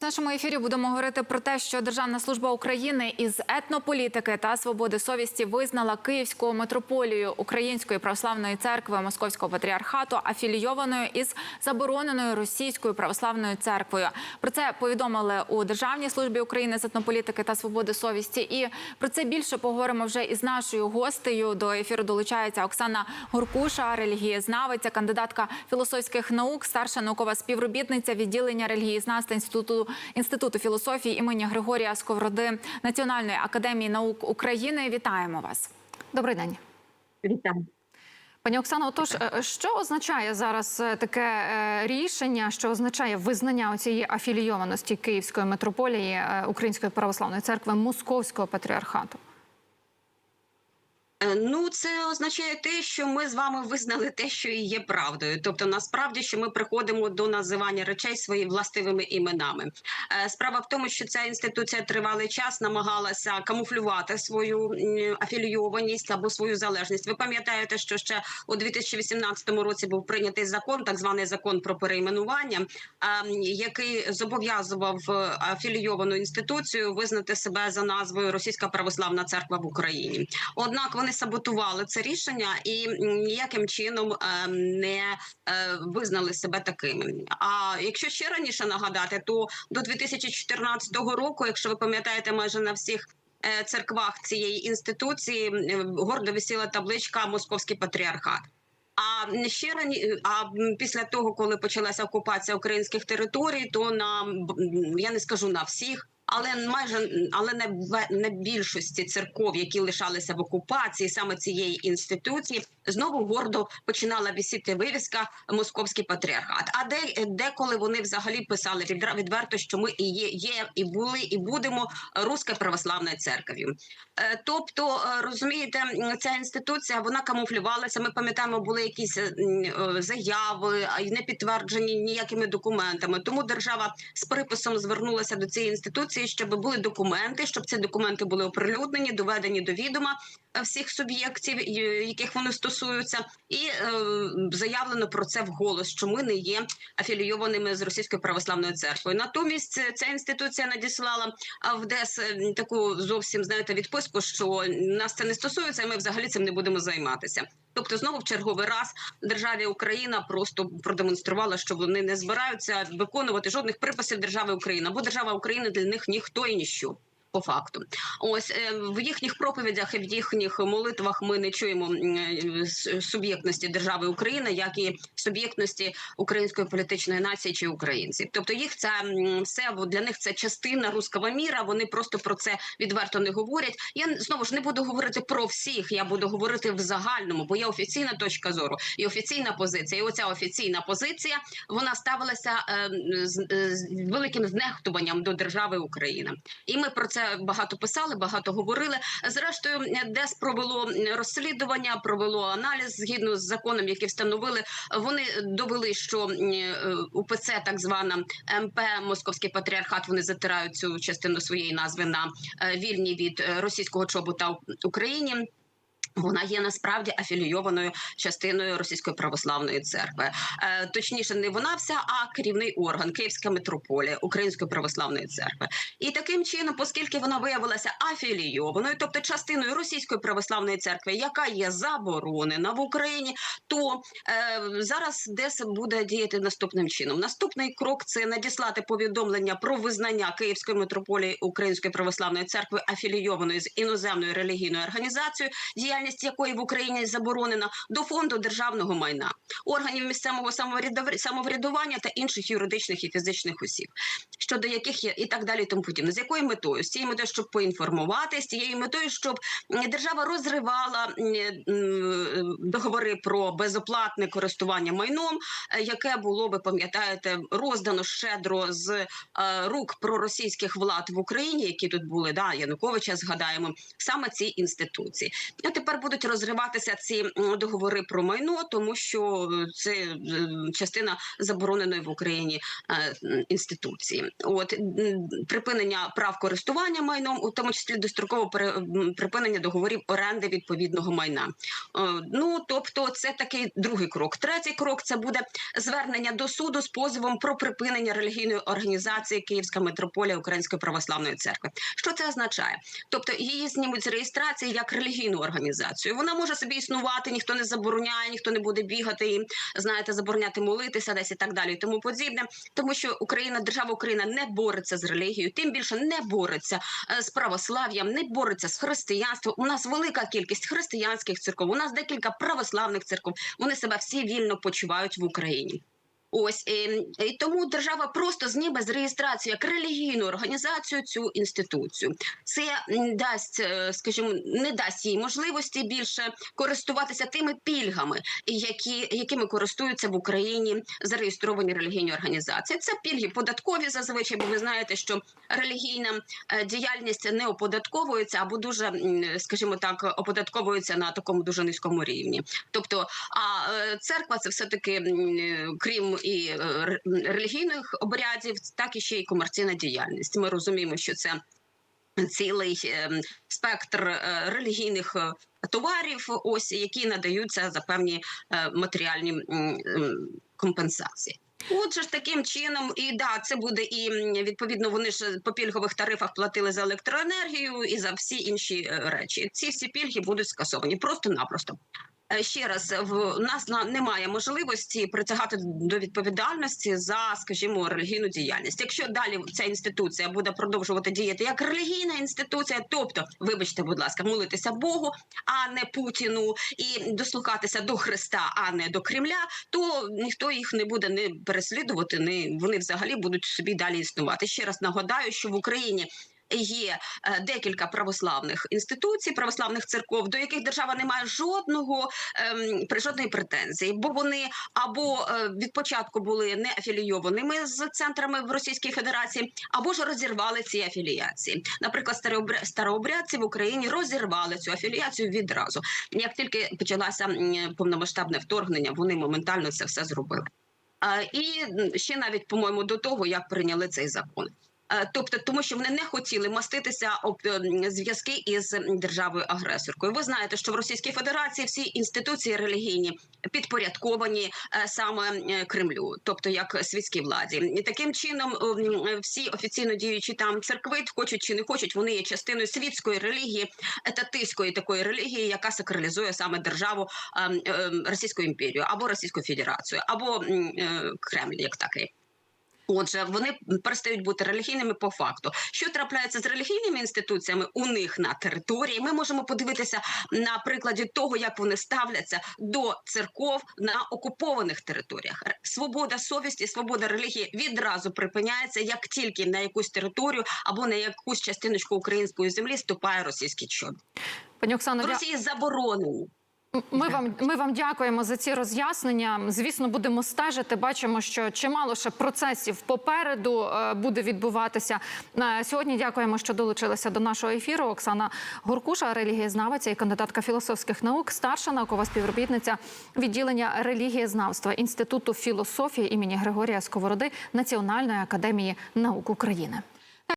В нашому ефірі будемо говорити про те, що Державна служба України із етнополітики та свободи совісті визнала Київську митрополію Української православної церкви Московського патріархату афілійованою із забороненою російською православною церквою. Про це повідомили у Державній службі України з етнополітики та свободи совісті. І про це більше поговоримо вже із нашою гостею. До ефіру долучається Оксана Гуркуша, релігієзнавиця, кандидатка філософських наук, старша наукова співробітниця відділення релігієзнавства інституту інституту філософії імені Григорія Сковороди Національної академії наук України. Вітаємо вас. Добрий день. Вітаю. Пані Оксано, отож, е, що означає зараз е, таке е, рішення, що означає визнання цієї афілійованості Київської митрополії е, Української православної церкви Московського патріархату? Е, Ну, це означає те, що ми з вами визнали те, що і є правдою. Тобто, насправді, що ми приходимо до називання речей своїми властивими іменами. Е, Справа в тому, що ця інституція тривалий час намагалася камуфлювати свою афілійованість або свою залежність. Ви пам'ятаєте, що ще у 2018 році був прийнятий закон, так званий закон про перейменування, а, який зобов'язував е, афілійовану інституцію визнати себе за назвою Російська православна церква в Україні. Однак вони саботували це рішення і ніяким чином е, не е, визнали себе такими. А якщо ще раніше нагадати, то до 2014 року, якщо ви пам'ятаєте, майже на всіх е, церквах цієї інституції гордо висіла табличка Московський патріархат. А ще рані, а після того, коли почалася окупація українських територій, то на я не скажу на всіх, але майже але не не більшості церков, які лишалися в окупації саме цієї інституції, знову гордо починала вісіти вивіска Московський патріархат. А де деколи вони взагалі писали відверто, що ми і є, є і були, і будемо руською православною церков'ю. Е, Тобто, е, розумієте, ця інституція вона камуфлювалася. Ми пам'ятаємо, були якісь е, заяви, не підтверджені ніякими документами. Тому держава з приписом звернулася до цієї інституції, щоб були документи, щоб ці документи були оприлюднені, доведені до відома е, всіх суб'єктів, яких вони стосуються, і е, заявлено про це вголос, що ми не є афілійованими з російською православною церквою. Натомість е, ця інституція надіслала в ДЕС таку зовсім знаєте відписку, що нас це не стосується, і ми взагалі цим не будемо займатися. Тобто, знову в черговий раз державі Україна просто продемонструвала, що вони не збираються виконувати жодних приписів держави Україна, бо держава України для них ніхто і ніщо. По факту, ось е, в їхніх проповідях і в їхніх молитвах ми не чуємо е, суб'єктності держави України, як і суб'єктності української політичної нації чи українців. Тобто їх це все для них це частина руського міра. Вони просто про це відверто не говорять. Я знову ж не буду говорити про всіх. Я буду говорити в загальному, бо є офіційна точка зору і офіційна позиція. І оця офіційна позиція вона ставилася е, з великим знехтуванням до держави Україна. І ми про це багато писали, багато говорили. Зрештою, ДЕС провело розслідування, провело аналіз згідно з законом, який встановили. Вони довели, що е, УПЦ, так звана МП Московський патріархат, вони затирають цю частину своєї назви на е, вільні від е, російського чобота в Україні. Вона є насправді афілійованою частиною Російської православної церкви. Е, точніше, не вона вся, а керівний орган Київська митрополія Української православної церкви. І таким чином, оскільки вона виявилася афілійованою, тобто частиною Російської православної церкви, яка є заборонена в Україні, то е, зараз ДЕС буде діяти наступним чином. Наступний крок це надіслати повідомлення про визнання Київської митрополії Української православної церкви афілійованою з іноземною релігійною організацією, діяльність якої в Україні заборонена до фонду державного майна, органів місцевого самоврядування та інших юридичних і фізичних осіб, щодо яких є і так далі, тому подібне. З якою метою? З цією метою, щоб поінформувати, з тією метою, щоб держава розривала договори про безоплатне користування майном, е, яке було, ви пам'ятаєте, роздано щедро з е, рук проросійських влад в Україні, які тут були, да, Януковича, згадаємо, саме ці інституції. А тепер будуть розриватися ці договори про майно, тому що е, це е, частина забороненої в Україні е, інституції. от припинення прав користування майном, у тому числі достроково припинення договорів оренди відповідного майна. Ну тобто, це такий другий крок. Третій крок це буде звернення до суду з позовом про припинення релігійної організації Київська митрополія Української православної церкви. Що це означає? Тобто її знімуть з реєстрації як релігійну організацію. Вона може собі існувати, ніхто не забороняє, ніхто не буде бігати і знаєте, забороняти молитися десь і так далі, і тому подібне. Тому що Україна, держава Україна не бореться з релігією, тим більше не бореться е, з православ'ям, не бореться з християнством. У нас велика кількість християнських церков. У нас декілька православних церков. Вони себе всі вільно почувають в Україні. Ось і, тому держава просто зніме з реєстрації як релігійну організацію цю інституцію. Це дасть, е, скажімо, не дасть їй можливості більше користуватися тими пільгами, які якими користуються в Україні зареєстровані релігійні організації. Це пільги податкові зазвичай, бо ви знаєте, що релігійна е, діяльність не оподатковується або дуже, скажімо так, оподатковується на такому дуже низькому рівні. Тобто, а е, церква це все таки крім і е, релігійних обрядів, так і ще й комерційна діяльність. Ми розуміємо, що це цілий е, спектр е, релігійних е, товарів, ось які надаються за певні матеріальні компенсації. Отже ж таким чином, і да, це буде і відповідно. Вони ж по пільгових тарифах платили за електроенергію і за всі інші речі. Ці всі пільги будуть скасовані просто-напросто. Е, Ще раз в нас на- немає можливості притягати до відповідальності за, скажімо, релігійну діяльність. Якщо далі ця інституція буде продовжувати діяти як релігійна інституція, тобто, вибачте, будь ласка, молитися Богу, а не Путіну, і дослухатися до Христа, а не до Кремля, то ніхто їх не буде не переслідувати, не вони взагалі будуть собі далі існувати. Ще раз нагадаю, що в Україні. Є е, декілька православних інституцій, православних церков, до яких держава не має жодного ем, при- жодної претензії, бо вони або е, від початку були не афілійованими з центрами в Російській Федерації, або ж розірвали ці афіліації. Наприклад, старообря- старообрядці в Україні розірвали цю афіліацію відразу. Як тільки почалося м, повномасштабне вторгнення, вони моментально це все зробили. І ще навіть, по-моєму, до того, як прийняли цей закон. Е, Тобто, тому що вони не хотіли маститися об е, зв'язки із державою агресоркою. Ви знаєте, що в Російській Федерації всі інституції релігійні підпорядковані е, саме е, Кремлю, тобто як світській владі, і таким чином е, всі офіційно діючі там церкви, хочуть чи не хочуть, вони є частиною світської релігії, етатистської такої релігії, яка сакралізує саме державу Російську імперію або Російську Федерацію, або Кремль, як такий. Отже, вони перестають бути релігійними по факту. Що трапляється з релігійними інституціями у них на території? Ми можемо подивитися на прикладі того, як вони ставляться до церков на окупованих територіях. Свобода совісті, свобода релігії відразу припиняється, як тільки на якусь територію або на якусь частиночку української землі ступає російський чод. Пані Оксано, В Росії заборонені. Ми вам ми вам дякуємо за ці роз'яснення. Звісно, будемо стежити. Бачимо, що чимало ще процесів попереду е, буде відбуватися. Е, Сьогодні дякуємо, що долучилися до нашого ефіру. Оксана Гуркуша, релігієзнавиця і кандидатка філософських наук, старша наукова співробітниця відділення релігієзнавства інституту філософії імені Григорія Сковороди Національної академії наук України.